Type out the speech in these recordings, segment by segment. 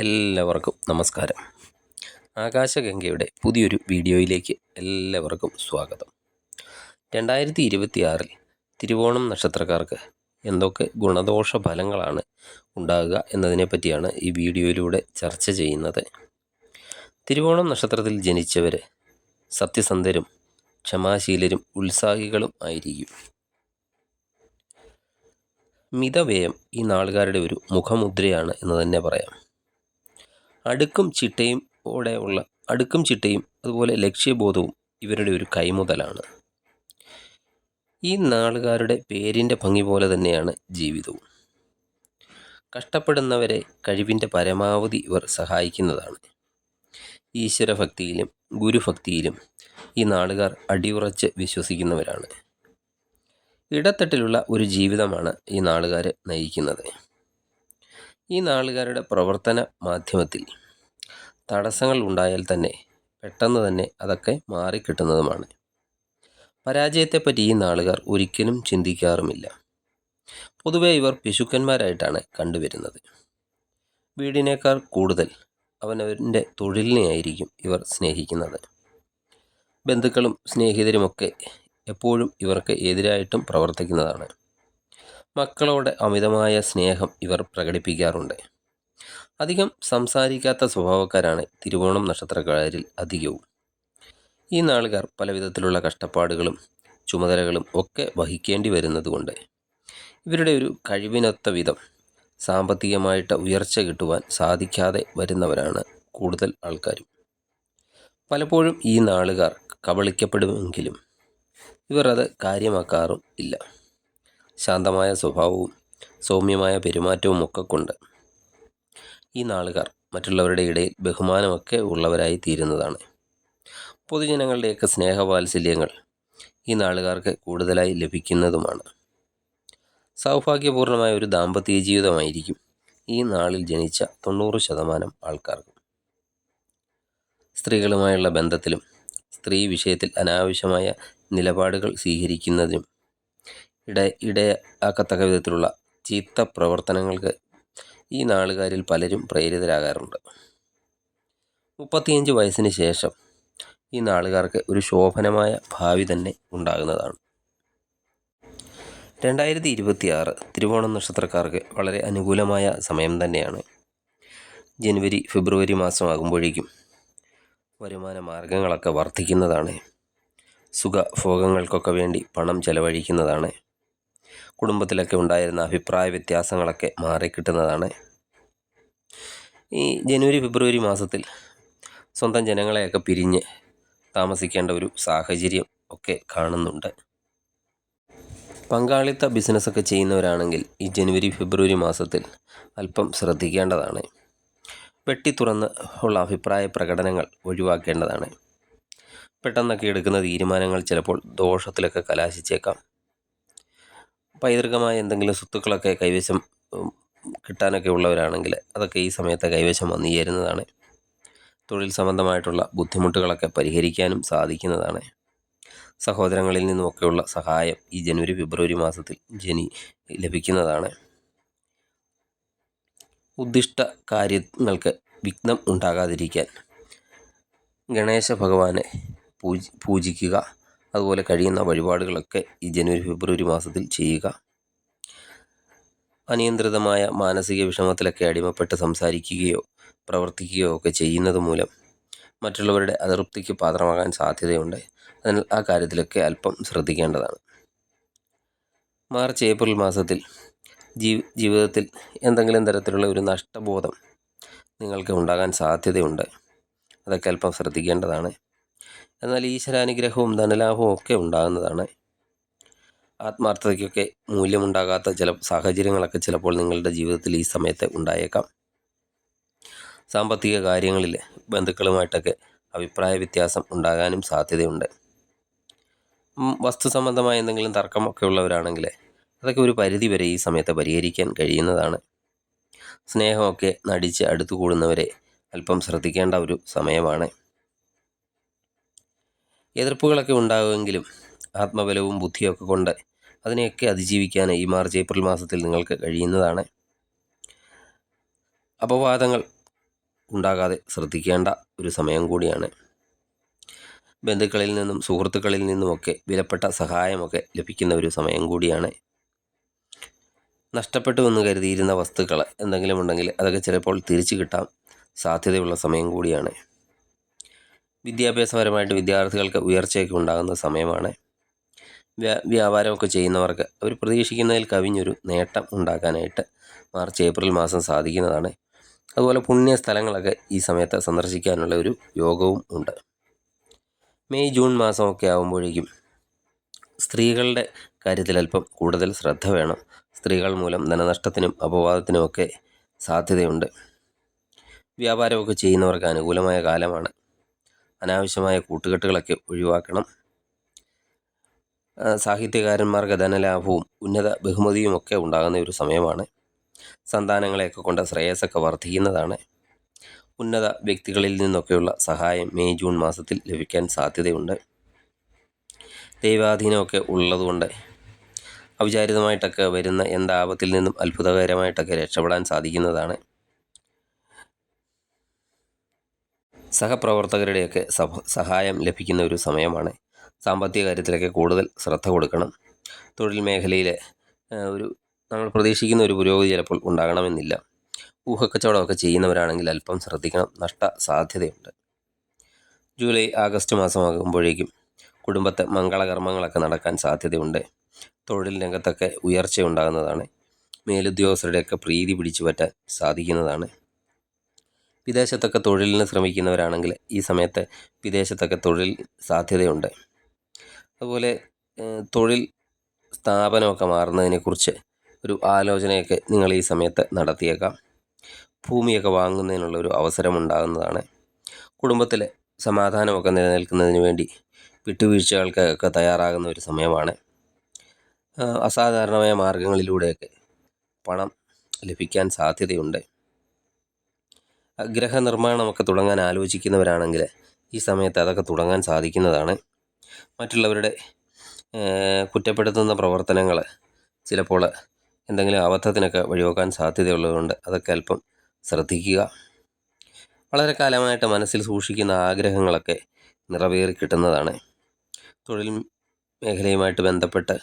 എല്ലാവർക്കും നമസ്കാരം. ആകാശഗംഗയുടെ പുതിയൊരു വീഡിയോയിലേക്ക് എല്ലാവർക്കും സ്വാഗതം. രണ്ടായിരത്തി ഇരുപത്തിയാറിൽ തിരുവോണം നക്ഷത്രക്കാർക്ക് എന്തൊക്കെ ഗുണദോഷ ഫലങ്ങളാണ് ഉണ്ടാകുക എന്നതിനെ പറ്റിയാണ് ഈ വീഡിയോയിലൂടെ ചർച്ച ചെയ്യുന്നത്. തിരുവോണം നക്ഷത്രത്തിൽ ജനിച്ചവർ സത്യസന്ധരും ക്ഷമാശീലരും ഉത്സാഹികളും ആയിരിക്കും. മിതവ്യയം ഈ നാളുകാരുടെ ഒരു മുഖമുദ്രയാണ് എന്ന് തന്നെ പറയാം. അടുക്കും ചിട്ടയും ഓടെ ഉള്ള അടുക്കും ചിട്ടയും അതുപോലെ ലക്ഷ്യബോധവും ഇവരുടെ ഒരു കൈമുതലാണ്. ഈ നാളുകാരുടെ പേരിന്റെ ഭംഗി പോലെ തന്നെയാണ് ജീവിതവും. കഷ്ടപ്പെടുന്നവരെ കഴിവിന്റെ പരമാവധി ഇവർ സഹായിക്കുന്നതാണ്. ഈശ്വരഭക്തിയിലും ഗുരുഭക്തിയിലും ഈ നാളുകാർ അടിയുറച്ച് വിശ്വസിക്കുന്നവരാണ്. ഇടത്തട്ടിലുള്ള ഒരു ജീവിതമാണ് ഈ നാളുകാർ നയിക്കുന്നത്. ഈ നാളുകാരുടെ പ്രവർത്തന മാധ്യമത്തിൽ തടസ്സങ്ങൾ ഉണ്ടായാൽ തന്നെ പെട്ടെന്ന് തന്നെ അതൊക്കെ മാറിക്കിട്ടുന്നതുമാണ്. പരാജയത്തെപ്പറ്റി ഈ നാളുകാർ ഒരിക്കലും ചിന്തിക്കാറുമില്ല. പൊതുവെ ഇവർ പിശുക്കന്മാരായിട്ടാണ് കണ്ടുവരുന്നത്. വീടിനേക്കാൾ കൂടുതൽ അവനവന്റെ തൊഴിലിനെയായിരിക്കും ഇവർ സ്നേഹിക്കുന്നത്. ബന്ധുക്കളും സ്നേഹിതരുമൊക്കെ എപ്പോഴും ഇവർക്ക് എതിരായിട്ടും പ്രവർത്തിക്കുന്നതാണ്. മക്കളോട് അമിതമായ സ്നേഹം ഇവർ പ്രകടിപ്പിക്കാറുണ്ട്. അധികം സംസാരിക്കാത്ത സ്വഭാവക്കാരാണ് തിരുവോണം നക്ഷത്രക്കാരിൽ അധികവും. ഈ നാളുകാർ പല വിധത്തിലുള്ള കഷ്ടപ്പാടുകളും ചുമതലകളും ഒക്കെ വഹിക്കേണ്ടി വരുന്നതുകൊണ്ട് ഇവരുടെ ഒരു കഴിവിനൊത്ത വിധം സാമ്പത്തികമായിട്ട് ഉയർച്ച കിട്ടുവാൻ സാധിക്കാതെ വരുന്നവരാണ് കൂടുതൽ ആൾക്കാരും. പലപ്പോഴും ഈ നാളുകാർ കബളിക്കപ്പെടുമെങ്കിലും ഇവർ അത് കാര്യമാക്കാറും ഇല്ല. ശാന്തമായ സ്വഭാവവും സൗമ്യമായ പെരുമാറ്റവും ഒക്കെ കൊണ്ട് ഈ നാളുകാർ മറ്റുള്ളവരുടെ ഇടയിൽ ബഹുമാനമൊക്കെ ഉള്ളവരായി തീരുന്നതാണ്. പൊതുജനങ്ങളുടെയൊക്കെ സ്നേഹവാത്സല്യങ്ങൾ ഈ നാളുകാർക്ക് കൂടുതലായി ലഭിക്കുന്നതുമാണ്. സൗഭാഗ്യപൂർണമായ ഒരു ദാമ്പത്യ ജീവിതമായിരിക്കും ഈ നാളിൽ ജനിച്ച തൊണ്ണൂറ് ശതമാനം ആൾക്കാർക്കും. സ്ത്രീകളുമായുള്ള ബന്ധത്തിലും സ്ത്രീ വിഷയത്തിൽ അനാവശ്യമായ നിലപാടുകൾ സ്വീകരിക്കുന്നതിനും ഇട ഇടയാക്കത്തക്ക വിധത്തിലുള്ള ചീത്ത പ്രവർത്തനങ്ങൾക്ക് ഈ നാളുകാരിൽ പലരും പ്രേരിതരാകാറുണ്ട്. മുപ്പത്തിയഞ്ച് വയസ്സിന് ശേഷം ഈ നാളുകാർക്ക് ഒരു ശോഭനമായ ഭാവി തന്നെ ഉണ്ടാകുന്നതാണ്. രണ്ടായിരത്തി ഇരുപത്തിയാറ് തിരുവോണം നക്ഷത്രക്കാർക്ക് വളരെ അനുകൂലമായ സമയം തന്നെയാണ്. ജനുവരി ഫെബ്രുവരി മാസമാകുമ്പോഴേക്കും വരുമാന മാർഗങ്ങളൊക്കെ വർദ്ധിക്കുന്നതാണ്. സുഖഭോഗങ്ങൾക്കൊക്കെ വേണ്ടി പണം ചെലവഴിക്കുന്നതാണ്. കുടുംബത്തിലൊക്കെ ഉണ്ടായിരുന്ന അഭിപ്രായ വ്യത്യാസങ്ങളൊക്കെ മാറിക്കിട്ടുന്നതാണ് ഈ ജനുവരി ഫെബ്രുവരി മാസത്തിൽ സ്വന്തം ജനങ്ങളെയൊക്കെ പിരിഞ്ഞ് താമസിക്കേണ്ട ഒരു സാഹചര്യം ഒക്കെ കാണുന്നുണ്ട്. പങ്കാളിത്ത ബിസിനസ്സൊക്കെ ചെയ്യുന്നവരാണെങ്കിൽ ഈ ജനുവരി ഫെബ്രുവരി മാസത്തിൽ അല്പം ശ്രദ്ധിക്കേണ്ടതാണ്. വെട്ടി തുറന്ന് ഉള്ള അഭിപ്രായ പ്രകടനങ്ങൾ ഒഴിവാക്കേണ്ടതാണ്. പെട്ടെന്നൊക്കെ എടുക്കുന്ന തീരുമാനങ്ങൾ ചിലപ്പോൾ ദോഷത്തിലൊക്കെ കലാശിച്ചേക്കാം. പൈതൃകമായ എന്തെങ്കിലും സ്വത്തുക്കളൊക്കെ കൈവശം കിട്ടാനൊക്കെ ഉള്ളവരാണെങ്കിൽ അതൊക്കെ ഈ സമയത്ത് കൈവശം വന്നു ചേരുന്നതാണ്. തൊഴിൽ സംബന്ധമായിട്ടുള്ള ബുദ്ധിമുട്ടുകളൊക്കെ പരിഹരിക്കാനും സാധിക്കുന്നതാണ്. സഹോദരങ്ങളിൽ നിന്നുമൊക്കെയുള്ള സഹായം ഈ ജനുവരി ഫെബ്രുവരി മാസത്തിൽ ജനി ലഭിക്കുന്നതാണ്. ഉദ്ദിഷ്ട കാര്യങ്ങൾക്ക് വിഘ്നം ഉണ്ടാകാതിരിക്കാൻ ഗണേശ ഭഗവാനെ പൂജി പൂജിക്കുക. അതുപോലെ കഴിയുന്ന വഴിപാടുകളൊക്കെ ഈ ജനുവരി ഫെബ്രുവരി മാസത്തിൽ ചെയ്യുക. അനിയന്ത്രിതമായ മാനസിക വിഷമത്തിലൊക്കെ അടിമപ്പെട്ട് സംസാരിക്കുകയോ പ്രവർത്തിക്കുകയോ ഒക്കെ ചെയ്യുന്നത് മൂലം മറ്റുള്ളവരുടെ അതൃപ്തിക്ക് പാത്രമാകാൻ സാധ്യതയുണ്ട്. അതിനാൽ ആ കാര്യത്തിലൊക്കെ അല്പം ശ്രദ്ധിക്കേണ്ടതാണ്. മാർച്ച് ഏപ്രിൽ മാസത്തിൽ ജീ ജീവിതത്തിൽ എന്തെങ്കിലും തരത്തിലുള്ള ഒരു നഷ്ടബോധം നിങ്ങൾക്ക് ഉണ്ടാകാൻ സാധ്യതയുണ്ട്. അതൊക്കെ അല്പം ശ്രദ്ധിക്കേണ്ടതാണ്. എന്നാൽ ഈശ്വരാനുഗ്രഹവും ധനലാഭവും ഒക്കെ ഉണ്ടാകുന്നതാണ്. ആത്മാർത്ഥതയ്ക്കൊക്കെ മൂല്യമുണ്ടാകാത്ത ചില സാഹചര്യങ്ങളൊക്കെ ചിലപ്പോൾ നിങ്ങളുടെ ജീവിതത്തിൽ ഈ സമയത്ത് ഉണ്ടായേക്കാം. സാമ്പത്തിക കാര്യങ്ങളിൽ ബന്ധുക്കളുമായിട്ടൊക്കെ അഭിപ്രായ വ്യത്യാസം ഉണ്ടാകാനും സാധ്യതയുണ്ട്. വസ്തു സംബന്ധമായ എന്തെങ്കിലും തർക്കമൊക്കെ ഉള്ളവരാണെങ്കിൽ അതൊക്കെ ഒരു പരിധി വരെ ഈ സമയത്ത് പരിഹരിക്കാൻ കഴിയുന്നതാണ്. സ്നേഹമൊക്കെ നടിച്ച് അടുത്തു കൂടുന്നവരെ അല്പം ശ്രദ്ധിക്കേണ്ട ഒരു സമയമാണ്. എതിർപ്പുകളൊക്കെ ഉണ്ടാകുമെങ്കിലും ആത്മബലവും ബുദ്ധിയൊക്കെ കൊണ്ട് അതിനെയൊക്കെ അതിജീവിക്കാൻ ഈ മാർച്ച് ഏപ്രിൽ മാസത്തിൽ നിങ്ങൾക്ക് കഴിയുന്നതാണ്. അപവാദങ്ങൾ ഉണ്ടാകാതെ ശ്രദ്ധിക്കേണ്ട ഒരു സമയം കൂടിയാണ്. ബന്ധുക്കളിൽ നിന്നും സുഹൃത്തുക്കളിൽ നിന്നുമൊക്കെ വിലപ്പെട്ട സഹായമൊക്കെ ലഭിക്കുന്ന ഒരു സമയം കൂടിയാണ്. നഷ്ടപ്പെട്ടു എന്ന് കരുതിയിരുന്ന വസ്തുക്കൾ എന്തെങ്കിലും ഉണ്ടെങ്കിൽ അതൊക്കെ ചിലപ്പോൾ തിരിച്ചു കിട്ടാൻ സാധ്യതയുള്ള സമയം കൂടിയാണ്. വിദ്യാഭ്യാസപരമായിട്ട് വിദ്യാർത്ഥികൾക്ക് ഉയർച്ചയൊക്കെ ഉണ്ടാകുന്ന സമയമാണ്. വ്യാ വ്യാപാരമൊക്കെ ചെയ്യുന്നവർക്ക് അവർ പ്രതീക്ഷിക്കുന്നതിൽ കവിഞ്ഞൊരു നേട്ടം ഉണ്ടാക്കാനായിട്ട് മാർച്ച് ഏപ്രിൽ മാസം സാധിക്കുന്നതാണ്. അതുപോലെ പുണ്യ സ്ഥലങ്ങളൊക്കെ ഈ സമയത്ത് സന്ദർശിക്കാനുള്ള ഒരു യോഗവും ഉണ്ട്. മെയ് ജൂൺ മാസമൊക്കെ ആകുമ്പോഴേക്കും സ്ത്രീകളുടെ കാര്യത്തിൽ അല്പം കൂടുതൽ ശ്രദ്ധ വേണം. സ്ത്രീകൾ മൂലം ധനനഷ്ടത്തിനും അപവാദത്തിനുമൊക്കെ സാധ്യതയുണ്ട്. വ്യാപാരമൊക്കെ ചെയ്യുന്നവർക്ക് അനുകൂലമായ കാലമാണ്. അനാവശ്യമായ കൂട്ടുകെട്ടുകളൊക്കെ ഒഴിവാക്കണം. സാഹിത്യകാരന്മാർക്ക് ധനലാഭവും ഉന്നത ബഹുമതിയും ഒക്കെ ഉണ്ടാകുന്ന ഒരു സമയമാണ്. സന്താനങ്ങളെയൊക്കെ കൊണ്ട് ശ്രേയസ്സൊക്കെ വർദ്ധിക്കുന്നതാണ്. ഉന്നത വ്യക്തികളിൽ നിന്നൊക്കെയുള്ള സഹായം മെയ് ജൂൺ മാസത്തിൽ ലഭിക്കാൻ സാധ്യതയുണ്ട്. ദൈവാധീനമൊക്കെ ഉള്ളതുകൊണ്ട് അവിചാരിതമായിട്ടൊക്കെ വരുന്ന എന്താപത്തിൽ നിന്നും അത്ഭുതകരമായിട്ടൊക്കെ രക്ഷപ്പെടാൻ സാധിക്കുന്നതാണ്. സഹപ്രവർത്തകരുടെയൊക്കെ സഹായം ലഭിക്കുന്ന ഒരു സമയമാണ്. സാമ്പത്തിക കാര്യത്തിലൊക്കെ കൂടുതൽ ശ്രദ്ധ കൊടുക്കണം. തൊഴിൽ മേഖലയിൽ ഒരു നമ്മൾ പ്രതീക്ഷിക്കുന്ന ഒരു പുരോഗതി ചിലപ്പോൾ ഉണ്ടാകണമെന്നില്ല. ഊഹക്കച്ചവടമൊക്കെ ചെയ്യുന്നവരാണെങ്കിൽ അല്പം ശ്രദ്ധിക്കണം. നഷ്ട സാധ്യതയുണ്ട്. ജൂലൈ ആഗസ്റ്റ് മാസമാകുമ്പോഴേക്കും കുടുംബത്തെ മംഗളകർമ്മങ്ങളൊക്കെ നടക്കാൻ സാധ്യതയുണ്ട്. തൊഴിൽ രംഗത്തൊക്കെ ഉയർച്ച ഉണ്ടാകുന്നതാണ് മേലുദ്യോഗസ്ഥരുടെയൊക്കെ പ്രീതി പിടിച്ചു പറ്റാൻ സാധിക്കുന്നതാണ്. വിദേശത്തൊക്കെ തൊഴിലിന് ശ്രമിക്കുന്നവരാണെങ്കിൽ ഈ സമയത്ത് വിദേശത്തൊക്കെ തൊഴിൽ സാധ്യതയുണ്ട്. അതുപോലെ തൊഴിൽ സ്ഥാപനമൊക്കെ മാറുന്നതിനെക്കുറിച്ച് ഒരു ആലോചനയൊക്കെ നിങ്ങൾ ഈ സമയത്ത് നടത്തിയേക്കാം. ഭൂമിയൊക്കെ വാങ്ങുന്നതിനുള്ള ഒരു അവസരം ഉണ്ടാകുന്നതാണ്. കുടുംബത്തിലെ സമാധാനമൊക്കെ നിലനിൽക്കുന്നതിന് വേണ്ടി വിട്ടുവീഴ്ചകൾക്കൊക്കെ തയ്യാറാകുന്ന ഒരു സമയമാണ്. അസാധാരണമായ മാർഗങ്ങളിലൂടെയൊക്കെ പണം ലഭിക്കാൻ സാധ്യതയുണ്ട്. ആ, ഗൃഹനിർമ്മാണമൊക്കെ തുടങ്ങാൻ ആലോചിക്കുന്നവരാണെങ്കിൽ ഈ സമയത്ത് അതൊക്കെ തുടങ്ങാൻ സാധിക്കുന്നതാണ്. മറ്റുള്ളവരുടെ കുറ്റപ്പെടുത്തുന്ന പ്രവർത്തനങ്ങൾ ചിലപ്പോൾ എന്തെങ്കിലും അബദ്ധത്തിനൊക്കെ വഴിവെക്കാൻ സാധ്യതയുള്ളതുകൊണ്ട് അതൊക്കെ അല്പം ശ്രദ്ധിക്കുക. വളരെ കാലമായിട്ട് മനസ്സിൽ സൂക്ഷിക്കുന്ന ആഗ്രഹങ്ങളൊക്കെ നിറവേറി കിട്ടുന്നതാണ്. തൊഴിൽ മേഖലയുമായിട്ട് ബന്ധപ്പെട്ട്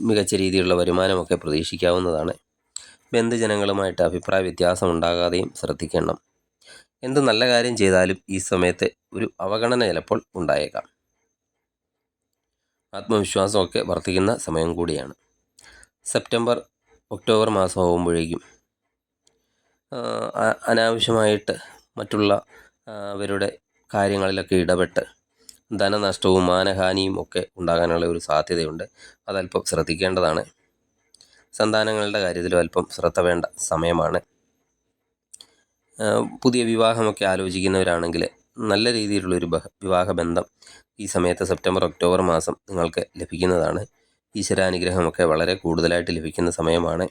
മികച്ച രീതിയിലുള്ള വരുമാനമൊക്കെ പ്രതീക്ഷിക്കാവുന്നതാണ്. ബന്ധുജനങ്ങളുമായിട്ട് അഭിപ്രായ വ്യത്യാസം ഉണ്ടാകാതെയും ശ്രദ്ധിക്കണം. എന്ത് നല്ല കാര്യം ചെയ്താലും ഈ സമയത്ത് ഒരു അവഗണന ചിലപ്പോൾ ഉണ്ടായേക്കാം. ആത്മവിശ്വാസമൊക്കെ വർദ്ധിക്കുന്ന സമയം കൂടിയാണ്. സെപ്റ്റംബർ ഒക്ടോബർ മാസം ആകുമ്പോഴേക്കും അനാവശ്യമായിട്ട് മറ്റുള്ള ആ, അവരുടെ കാര്യങ്ങളിലൊക്കെ ഇടപെട്ട് ധനനഷ്ടവും മാനഹാനിയും ഒക്കെ ഉണ്ടാകാനുള്ള ഒരു സാധ്യതയുണ്ട്. അതല്പം ശ്രദ്ധിക്കേണ്ടതാണ്. സന്താനങ്ങളുടെ കാര്യത്തിലും അല്പം ശ്രദ്ധ വേണ്ട സമയമാണ്. പുതിയ വിവാഹമൊക്കെ ആലോചിക്കുന്നവരാണെങ്കിൽ നല്ല രീതിയിലുള്ളൊരു വിവാഹ ബന്ധം ഈ സമയത്ത് സെപ്റ്റംബർ ഒക്ടോബർ മാസം നിങ്ങൾക്ക് ലഭിക്കുന്നതാണ്. ഈശ്വരാനുഗ്രഹമൊക്കെ വളരെ കൂടുതലായിട്ട് ലഭിക്കുന്ന സമയമാണ്.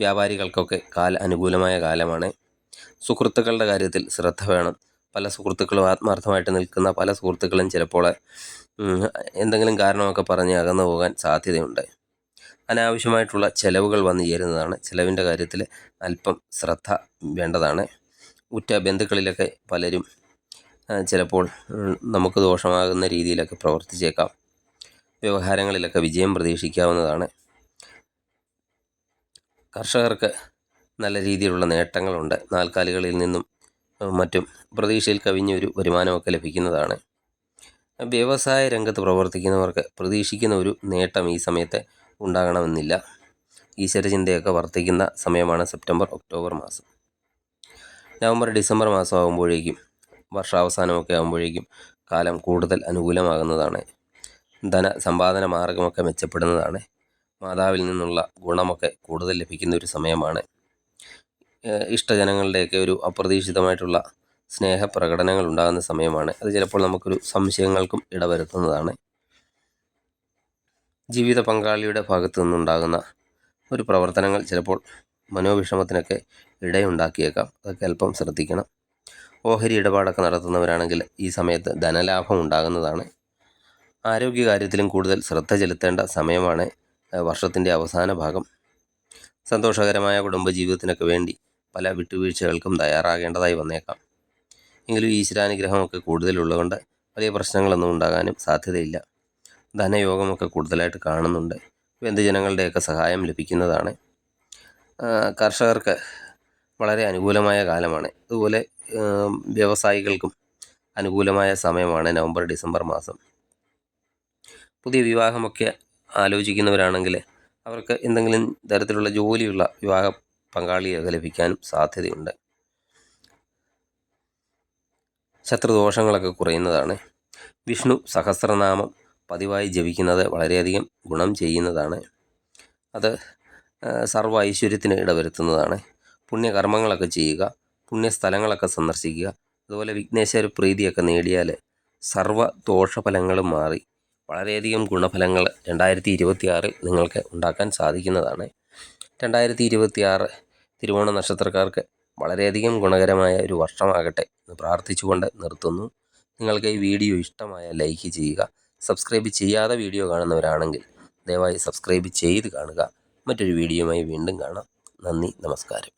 വ്യാപാരികൾക്കൊക്കെ കാല അനുകൂലമായ കാലമാണ്. സുഹൃത്തുക്കളുടെ കാര്യത്തിൽ ശ്രദ്ധ വേണം. പല സുഹൃത്തുക്കളും ആത്മാർത്ഥമായിട്ട് നിൽക്കുന്ന പല സുഹൃത്തുക്കളും ചിലപ്പോൾ എന്തെങ്കിലും കാരണമൊക്കെ പറഞ്ഞ് അകന്നു പോകാൻ സാധ്യതയുണ്ട്. അനാവശ്യമായിട്ടുള്ള ചിലവുകൾ വന്നു ചേരുന്നതാണ്. ചിലവിന്റെ കാര്യത്തിൽ അല്പം ശ്രദ്ധ വേണ്ടതാണ്. ഉറ്റ ബന്ധുക്കളിലൊക്കെ പലരും ചിലപ്പോൾ നമുക്ക് ദോഷമാകുന്ന രീതിയിലൊക്കെ പ്രവർത്തിച്ചേക്കാം. വ്യവഹാരങ്ങളിലൊക്കെ വിജയം പ്രതീക്ഷിക്കാവുന്നതാണ്. കർഷകർക്ക് നല്ല രീതിയിലുള്ള നേട്ടങ്ങളുണ്ട്. നാൽക്കാലികളിൽ നിന്നും മറ്റും പ്രതീക്ഷയിൽ കവിഞ്ഞൊരു വരുമാനമൊക്കെ ലഭിക്കുന്നതാണ്. വ്യവസായ രംഗത്ത് പ്രവർത്തിക്കുന്നവർക്ക് പ്രതീക്ഷിക്കുന്ന ഒരു നേട്ടം ഈ സമയത്ത് ഉണ്ടാകണമെന്നില്ല. ഈശ്വരചിന്തയൊക്കെ വർദ്ധിക്കുന്ന സമയമാണ് സെപ്റ്റംബർ ഒക്ടോബർ മാസം. നവംബർ ഡിസംബർ മാസം ആകുമ്പോഴേക്കും വർഷാവസാനമൊക്കെ ആകുമ്പോഴേക്കും കാലം കൂടുതൽ അനുകൂലമാകുന്നതാണ്. ധന സമ്പാദന മാർഗമൊക്കെ മെച്ചപ്പെടുന്നതാണ്. മാതാവിൽ നിന്നുള്ള ഗുണമൊക്കെ കൂടുതൽ ലഭിക്കുന്ന ഒരു സമയമാണ്. ഇഷ്ടജനങ്ങളുടെയൊക്കെ ഒരു അപ്രതീക്ഷിതമായിട്ടുള്ള സ്നേഹപ്രകടനങ്ങൾ ഉണ്ടാകുന്ന സമയമാണ്. അത് ചിലപ്പോൾ നമുക്കൊരു സംശയങ്ങൾക്കും ഇടവരുത്തുന്നതാണ്. ജീവിത പങ്കാളിയുടെ ഭാഗത്തു നിന്നുണ്ടാകുന്ന ഒരു പ്രവർത്തനങ്ങൾ ചിലപ്പോൾ മനോവിഷമത്തിനൊക്കെ ഇടയുണ്ടാക്കിയേക്കാം. അതൊക്കെ അല്പം ശ്രദ്ധിക്കണം. ഓഹരി ഇടപാടൊക്കെ നടത്തുന്നവരാണെങ്കിൽ ഈ സമയത്ത് ധനലാഭം ഉണ്ടാകുന്നതാണ്. ആരോഗ്യകാര്യത്തിലും കൂടുതൽ ശ്രദ്ധ ചെലുത്തേണ്ട സമയമാണ് വർഷത്തിന്റെ അവസാന ഭാഗം. സന്തോഷകരമായ കുടുംബജീവിതത്തിനൊക്കെ വേണ്ടി പല വിട്ടുവീഴ്ചകൾക്കും തയ്യാറാകേണ്ടതായി വന്നേക്കാം. എങ്കിലും ഈശ്വരാനുഗ്രഹമൊക്കെ കൂടുതലുള്ളതുകൊണ്ട് വലിയ പ്രശ്നങ്ങളൊന്നും ഉണ്ടാകാനും സാധ്യതയില്ല. ധനയോഗമൊക്കെ കൂടുതലായിട്ട് കാണുന്നുണ്ട്. ബന്ധുജനങ്ങളുടെയൊക്കെ സഹായം ലഭിക്കുന്നതാണ്. കർഷകർക്ക് വളരെ അനുകൂലമായ കാലമാണ്. അതുപോലെ വ്യവസായികൾക്കും അനുകൂലമായ സമയമാണ് നവംബർ ഡിസംബർ മാസം. പുതിയ വിവാഹമൊക്കെ ആലോചിക്കുന്നവരാണെങ്കിൽ അവർക്ക് എന്തെങ്കിലും തരത്തിലുള്ള ജോലിയുള്ള വിവാഹ പങ്കാളിയൊക്കെ ലഭിക്കാനും സാധ്യതയുണ്ട്. ശത്രുദോഷങ്ങളൊക്കെ കുറയുന്നതാണ്. വിഷ്ണു സഹസ്രനാമം പതിവായി ജപിക്കുന്നത് വളരെയധികം ഗുണം ചെയ്യുന്നതാണ്. അത് സർവ ഐശ്വര്യത്തിന് ഇടവരുത്തുന്നതാണ്. പുണ്യകർമ്മങ്ങളൊക്കെ ചെയ്യുക പുണ്യസ്ഥലങ്ങളൊക്കെ സന്ദർശിക്കുക അതുപോലെ വിഘ്നേശ്വര പ്രീതിയൊക്കെ നേടിയാൽ സർവ ദോഷഫലങ്ങളും മാറി വളരെയധികം ഗുണഫലങ്ങൾ രണ്ടായിരത്തി ഇരുപത്തിയാറിൽ നിങ്ങൾക്ക് ഉണ്ടാക്കാൻ സാധിക്കുന്നതാണ്. രണ്ടായിരത്തി ഇരുപത്തിയാറ് തിരുവോണ നക്ഷത്രക്കാർക്ക് വളരെയധികം ഗുണകരമായ ഒരു വർഷമാകട്ടെ എന്ന് പ്രാർത്ഥിച്ചുകൊണ്ട് നിർത്തുന്നു. നിങ്ങൾക്ക് ഈ വീഡിയോ ഇഷ്ടമായ ലൈക്ക് ചെയ്യുക സബ്സ്ക്രൈബ് ചെയ്യാതെ വീഡിയോ കാണുന്നവരാണെങ്കിൽ ദയവായി സബ്സ്ക്രൈബ് ചെയ്ത് കാണുക. മറ്റൊരു വീഡിയോയുമായി വീണ്ടും കാണാം. നന്ദി നമസ്കാരം.